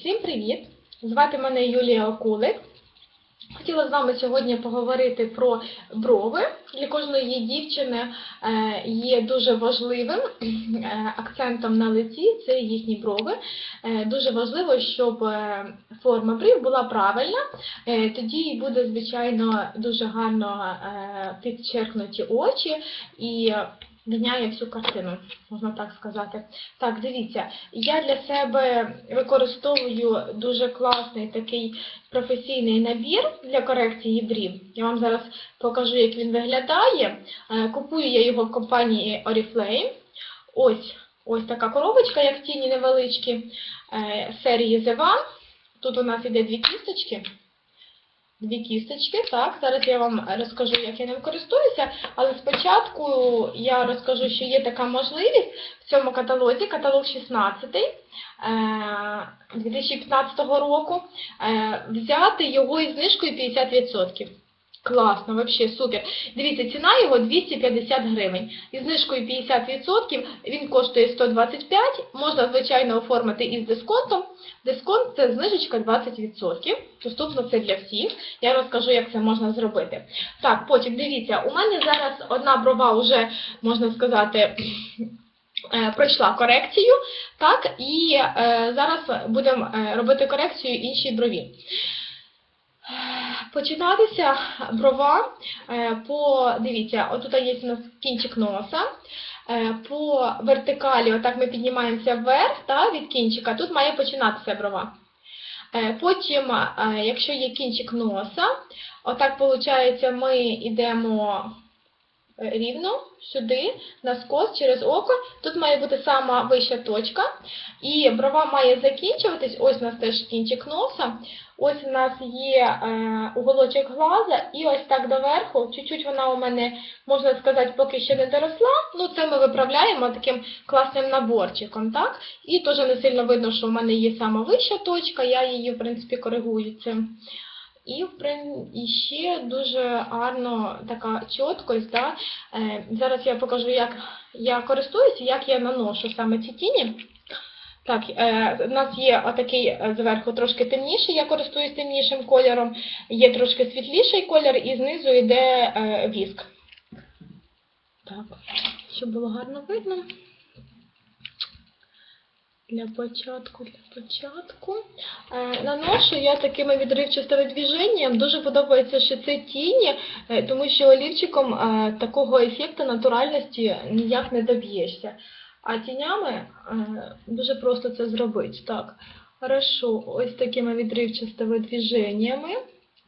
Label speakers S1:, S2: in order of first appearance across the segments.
S1: Всім привіт! Звати мене Юлія Окулик. Хотіла з вами сьогодні поговорити про брови. Для кожної дівчини е, є дуже важливим е, акцентом на лиці це їхні брови. Е, Дуже важливо, щоб форма брів була правильна. Тоді буде, звичайно, дуже гарно підчеркнуті очі і міняє всю картину, можна так сказати. Так, дивіться, я для себе використовую дуже класний такий професійний набір для корекції брів. Я вам зараз покажу, як він виглядає. Е, Купую я його в компанії Oriflame. Ось, ось така коробочка, як тіні невеличкі, е, серії The One. Тут у нас іде дві кісточки. Дві кісточки, так. Зараз я вам розкажу, як я ним користуюся, але спочатку я розкажу, що є така можливість в цьому каталозі, каталог 16 е, 2015 року, е, взяти його із знижкою 50%. Класно, взагалі супер. Дивіться, ціна його 250 гривень. Із знижкою 50% він коштує 125, можна, звичайно, оформити із дисконтом. Дисконт це знижечка 20%. Доступно це для всіх. Я розкажу, як це можна зробити. Так, потім дивіться, у мене зараз одна брова вже, можна сказати, е, пройшла корекцію, так, і е, зараз будемо е, робити корекцію іншій брові. Починатися брова е, по, дивіться, отут є у нас кінчик носа, е, по вертикалі, отак ми піднімаємося вверх та, від кінчика, тут має починатися брова. Е, Потім, якщо є кінчик носа, отак виходить, ми йдемо рівно сюди, на скос, через око. Тут має бути сама вища точка. І брова має закінчуватись, ось у нас теж кінчик носа. Ось у нас є е, уголочок глаза, і ось так доверху. Чуть-чуть вона у мене, можна сказати, поки ще не доросла. Ну, це ми виправляємо таким класним наборчиком, так? І теж не сильно видно, що в мене є сама вища точка, я її, в принципі, коригую цим. І, і ще дуже гарно така чіткость. Да? Е, зараз я покажу, як я користуюся, як я наношу саме ці тіні. Так, е, у нас є отакий е, зверху трошки темніший, я користуюсь темнішим кольором, є трошки світліший колір і знизу йде е, віск. Так, щоб було гарно видно. Для початку, для початку. Е, наношу я такими відривчастими движеннями. Дуже подобається, що це тіні, е, тому що олівчиком е, такого ефекту натуральності ніяк не доб'єшся. А тінями дуже просто це зробити. Так, хорошо, ось такими відривчастими движеннями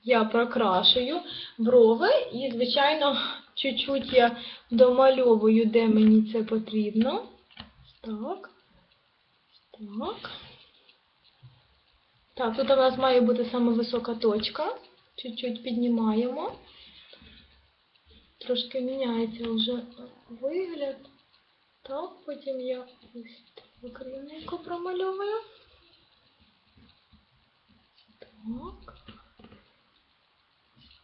S1: я прокрашую брови і, звичайно, чуть-чуть я домальовую, де мені це потрібно. Так. Так. Так, тут у нас має бути саме висока точка. Чуть-чуть піднімаємо. Трошки міняється вже вигляд. Так, потім я ось так рівненько промальовую. Так.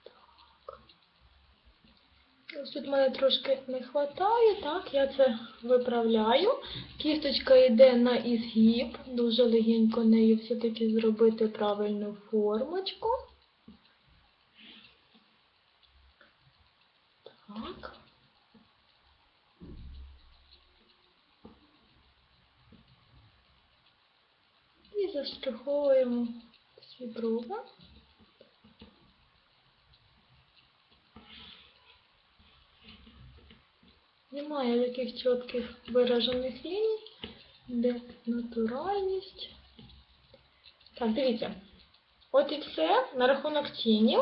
S1: Так. Ось тут мене трошки не вистачає, так, я це виправляю. Кісточка йде на ізгиб, дуже легенько нею все-таки зробити правильну формочку. Так. І заштриховуємо всі брови. Немає таких чітких виражених ліній, де натуральність. Так, дивіться. От і все на рахунок тінів.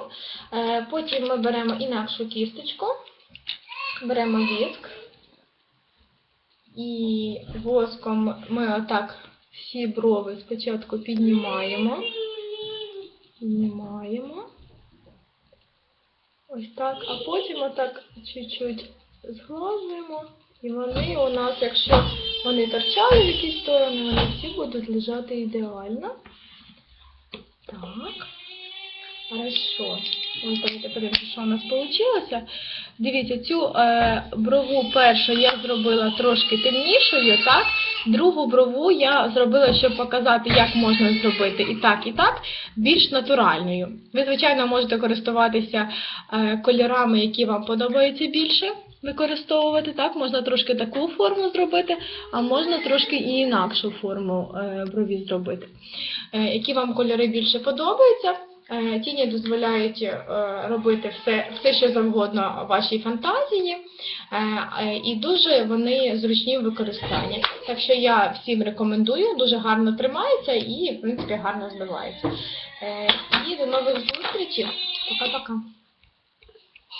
S1: Е, Потім ми беремо інакшу кісточку, беремо віск. І воском ми отак всі брови спочатку піднімаємо. Піднімаємо. Ось так, а потім отак чуть-чуть зглажуємо. І вони у нас, якщо вони торчали в якісь сторони, вони всі будуть лежати ідеально. Так. Хорошо. Ось давайте подивимося, що у нас вийшло. Дивіться, цю е, брову першу я зробила трошки темнішою, так? Другу брову я зробила, щоб показати, як можна зробити і так, і так, більш натуральною. Ви, звичайно, можете користуватися е, кольорами, які вам подобаються більше використовувати. Так, можна трошки таку форму зробити, а можна трошки і інакшу форму е, брові зробити. Е, які вам кольори більше подобаються? Е, Тіні дозволяють робити все, все, що завгодно вашій фантазії, і дуже вони зручні в використанні. Так що я всім рекомендую, дуже гарно тримається і, в принципі, гарно збивається. І до нових зустрічей. Пока-пока.